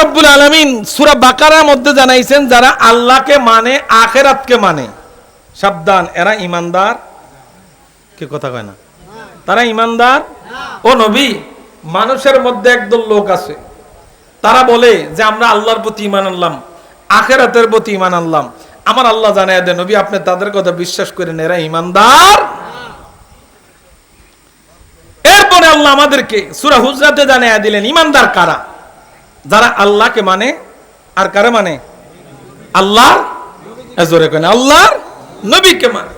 রব্বুল আলমিন সুরা বাকারার মধ্যে জানাইছেন, যারা আল্লাহকে মানে আখেরাতকে মানে। সাবধান, এরা ইমানদার কি কথা কয় না? তারা ইমানদার ও নবী, মানুষের মধ্যে একদল লোক আছে। তারা বলে যে, আমরা আল্লাহর প্রতি ইমান আনলাম, আখেরাতের প্রতি ইমান আনলাম। আমার আল্লাহ জানায় দেন, নবী, আপনি তাদের কথা বিশ্বাস করেন, এরা ইমানদার এরপরে আল্লাহ আমাদেরকে সুরা হুজরাতে জানিয়ে দিলেন ইমানদার কারা? যারা আল্লাহকে মানে আর কারা মানে? আল্লাহ জোরে কেন আল্লাহর নবীকে মানে।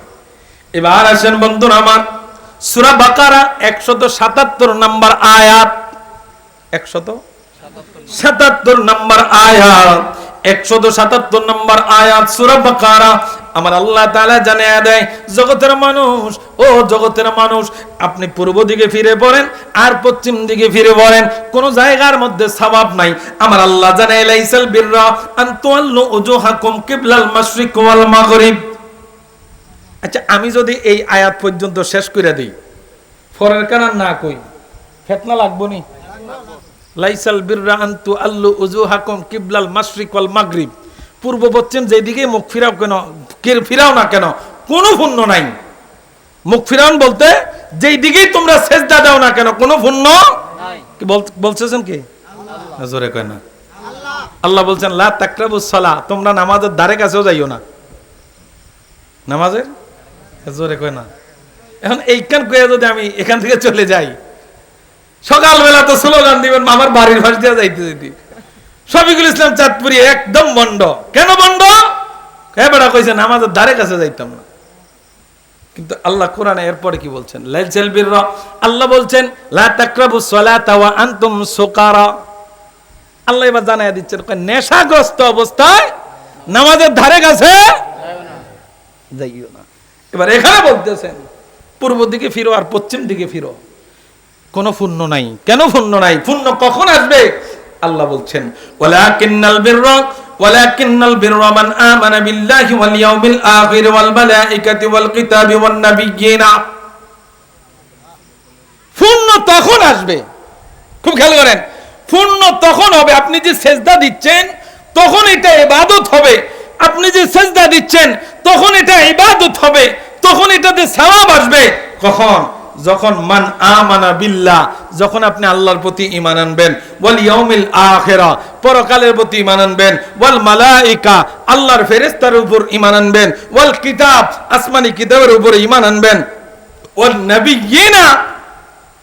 এবার আসেন বন্ধুরা আমার সুরা বাকারা একশত সাতাত্তর নাম্বার আয়াত। একশত সাতাত্তর নাম্বার আয়াত। একশত সাতাত্তর নাম্বার আয়াত সুরা বাকারা আমার আল্লাহ তালা জানিয়ে দেয়, জগতের মানুষ, ও জগতের মানুষ, আপনি পূর্ব দিকে ফিরে পড়েন আর পশ্চিম দিকে ফিরে পড়েন, কোন জায়গার মধ্যে সওয়াব নাই। আমার আল্লাহ জানায় লাইসাল বিররা আন তুআল্লু উজুহাকুম কিবলাল মাশরিক ওয়াল মাগরিব। আচ্ছা আমি যদি এই আয়াত পর্যন্ত শেষ করে দিই, ফরের কারণ না কই, ফেতনা লাগবো নি? লাইসাল বিররা আনতু আল্লু উজুহাকুম কিবলাল মাশরিক ওয়াল মাগরিব। পূর্ব পশ্চিম যেদিকে মুখ ফিরাও কেন কে- ফিরাও না কেন কোনো পুণ্য নাই। মুখ ফিরাউন বলতে যেই দিকেই তোমরা সেজদা দাও না কেন কোনো পুণ্য কি বলছেন কি? জোরে কয় না। আল্লাহ। বলছেন লা তাকরাবুস সালাহ তোমরা নামাজের ধারে কাছেও যাইও না। নামাজের? জোরে কয় না। এখন এইখান কয়ে যদি আমি এখান থেকে চলে যাই সকালবেলা তো স্লোগান দিবেন আমার বাড়ির ভাস দিয়ে যাইতে যেতে শফিকুল ইসলাম চাঁদপুরি একদম বন্ড কেন বন্ড হ্যাঁ বেড়া কইছে, নামাজের ধারে কাছে যাইতাম না। কিন্তু আল্লাহ কোরআনে এরপরে কি বলছেন? লাইসাল বিররা। আল্লাহ বলছেন, লা তাকরাবু সালাতা ওয়া আনতুম সুকারা। আল্লাহ এবার জানায় দিচ্ছেন নেশাগ্রস্ত অবস্থায় নামাজের ধারে কাছে যাইও না। এবার এখানে বলতেছেন, পূর্ব দিকে ফিরো আর পশ্চিম দিকে ফিরো। কোনো পুণ্য নাই। কেন পুণ্য নাই? পুণ্য কখন আসবে? আল্লাহ বলছেন, ওয়ালাকিন্নাল ওয়ালাকিন্নাল মান আমানা বিল্লাহি ওয়াল ইয়াউমিল আখির ওয়াল মালাইকাতি ওয়াল কিতাবি ওয়ান পুণ্য তখন আসবে। খুব খেয়াল করেন পুণ্য তখন হবে, আপনি যে সেজদা দিচ্ছেন, তখন এটা ইবাদত হবে। আপনি যে সেজদা দিচ্ছেন, তখন এটা ইবাদত হবে, তখন এটাতে সওয়াব আসবে। কখন? যখন মান আমানা বিল্লাহ যখন আপনি আল্লাহর প্রতি ইমান আনবেন ওয়াল ইয়াউমিল আখিরা পরকালের প্রতি ইমান আনবেন ওয়াল মালাইকা আল্লাহর ফেরেশতার উপর ইমান আনবেন ওয়াল কিতাব আসমানি কিতাবের উপর ঈমান আনবেন ওয়াল নাবিয়িনা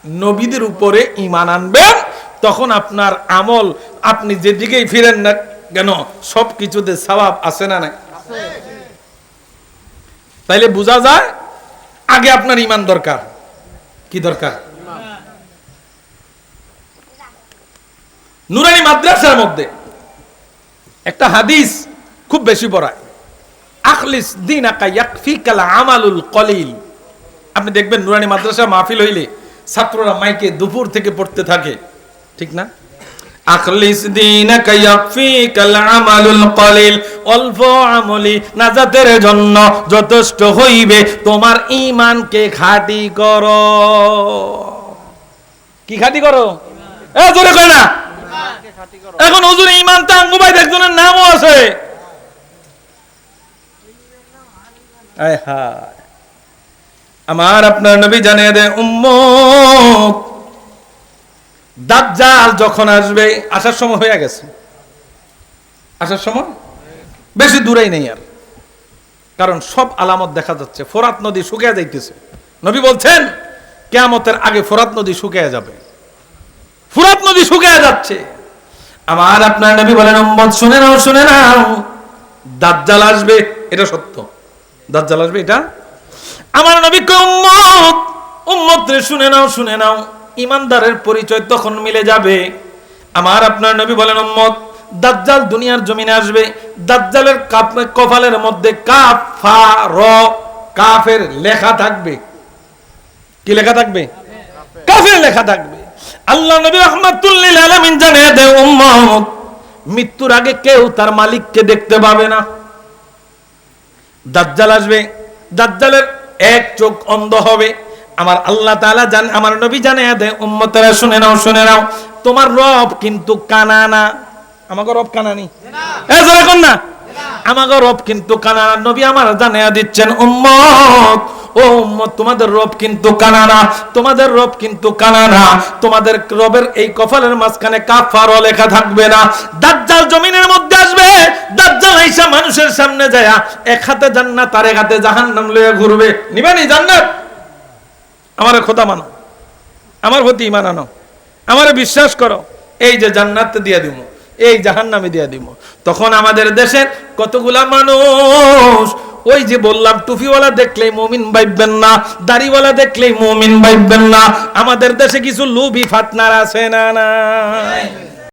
নবীদের উপরে ইমান আনবেন তখন আপনার আমল আপনি যেদিকেই ফিরেন না কেন সব কিছুতে সওয়াব আছে না নাই? তাইলে বোঝা যায় আগে আপনার ঈমান দরকার। কি দরকার? নুরানি মাদ্রাসার মধ্যে একটা হাদিস খুব বেশি পড়ায়। আখলিস দিন আকা ইয়াকফিকাল আমালুল কলিল। আপনি দেখবেন নুরানি মাদ্রাসা মাহফিল হইলে ছাত্ররা মাইকে দুপুর থেকে পড়তে থাকে। ঠিক না? আখলিস দিনাকা ইয়াকফিকাল আমালুল কলিল অল্প আমলি নাজাতের জন্য যথেষ্ট হইবে। তোমার ঈমানকে খাঁটি করো। কি খাঁটি করো? এ, জোরে কয় না। এখন হুজুর ঈমান তো আঙ্গুবাই একজনের নামও আছে। হায়। আমার আপনার নবী জানিয়ে দেয়, উম্মত দাজ্জাল যখন আসবে, আসার সময় হয়ে গেছে। আসার সময়? বেশি দূরেই নেই আর। কারণ সব আলামত দেখা যাচ্ছে, ফোরাত নদী শুকিয়ে যাইতেছে। নবী বলছেন, কেয়ামতের আগে ফোরাত নদী শুকিয়ে যাবে। ফুরাত নদী শুকিয়ে যাচ্ছে। আমার আপনার নবী বলেন উম্মত শুনে নাও শুনে নাও। দাজ্জাল আসবে, এটা সত্য। দাজ্জাল আসবে, এটা? আমার নবী কয় উম্মত উম্মত রে শুনে নাও শুনে নাও। ইমানদারের পরিচয় তখন মিলে যাবে। আমার আপনার নবী বলেন, উম্মত, দাজ্জাল দুনিয়ার জমিনে আসবে। দাজ্জালের কাপ, কপালের মধ্যে কাফ ফা, র, কাফের লেখা থাকবে। কি লেখা থাকবে? কাফের লেখা থাকবে। আল্লাহ নবী রহমাতুল্লিল আলামিন জানিয়ে উম্মত, মৃত্যুর আগে কেউ তার মালিককে দেখতে পাবে না। দাজ্জাল আসবে। দাজ্জালের এক চোখ অন্ধ হবে। আমার আল্লাহ তাআলা জান আমার নবী দেয় উম্মতেরা শুনে নাও শুনে নাও তোমার রব কিন্তু কানা না আমাকে রব কানানি? এ জোরে কোন না। আমাকে রব কিন্তু কানানা। নবী আমার জানিয়ে দিচ্ছেন উম্মত ও উম্মত তোমাদের রব কিন্তু কানানা তোমাদের রব কিন্তু কানানা। তোমাদের রবের এই কপালের মাঝখানে কাফারও লেখা থাকবে না। দাজ্জাল জমিনের মধ্যে আসবে দাজ্জাল আইসা মানুষের সামনে যায় এক হাতে জান্নাত আর এক হাতে জাহান্নাম লয়ে ঘুরবে। নিবানি জান্নাত? আমার খোদা মানো, আমার প্রতি ইমান আনো, আমারে বিশ্বাস করো, এই যে জান্নাত দিয়ে দিব এই জাহান নামে দিয়ে দিব তখন আমাদের দেশের কতগুলা মানুষ, ওই যে বললাম, টুপিওয়ালা দেখলেই মমিন বাইবেন না, দাড়িওয়ালা দেখলেই মমিন বাইবেন না, আমাদের দেশে কিছু লুবি ফাতনার আছে না নাই?